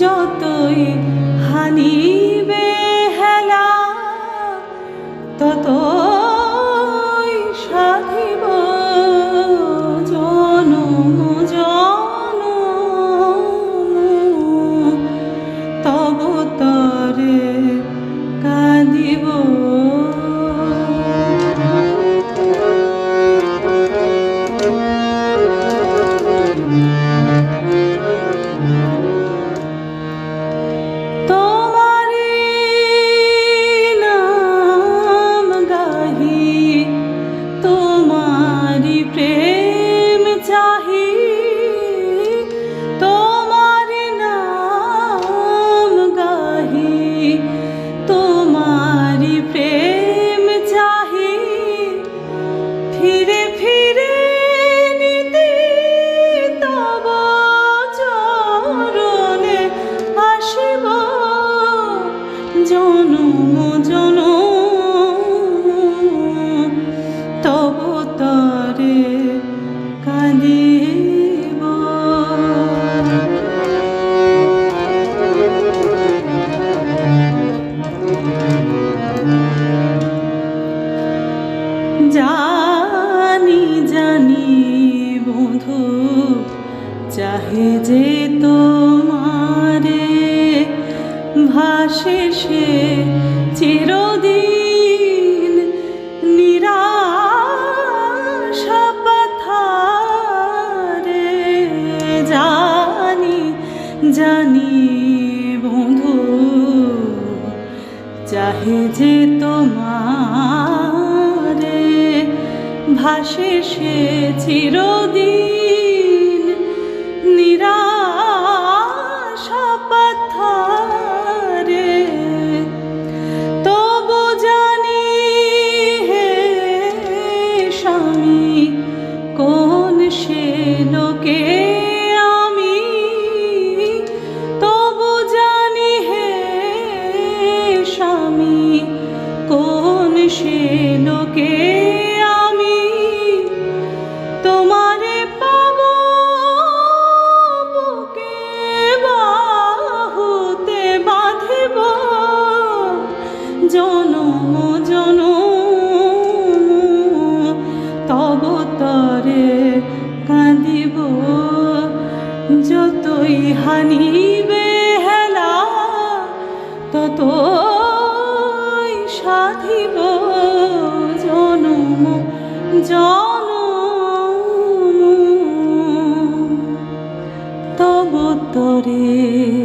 যতই হানিবে হেলা ততই জানি জানি বধু চাহে যে তোমারে ভাসে সে চিরদিন নিরাশা পাথারে। জানি জানি বন্ধু, চাহে যে তোমারে ভাসে সে চিরদিন নিরাশা তবু জানি হে স্বামী, কোন সে লোকে আমি? তবু জানি হে স্বামী, কোন সে লোকে যতই হানিবে হেলা ততই সাধিব জনম জনম। তব তরে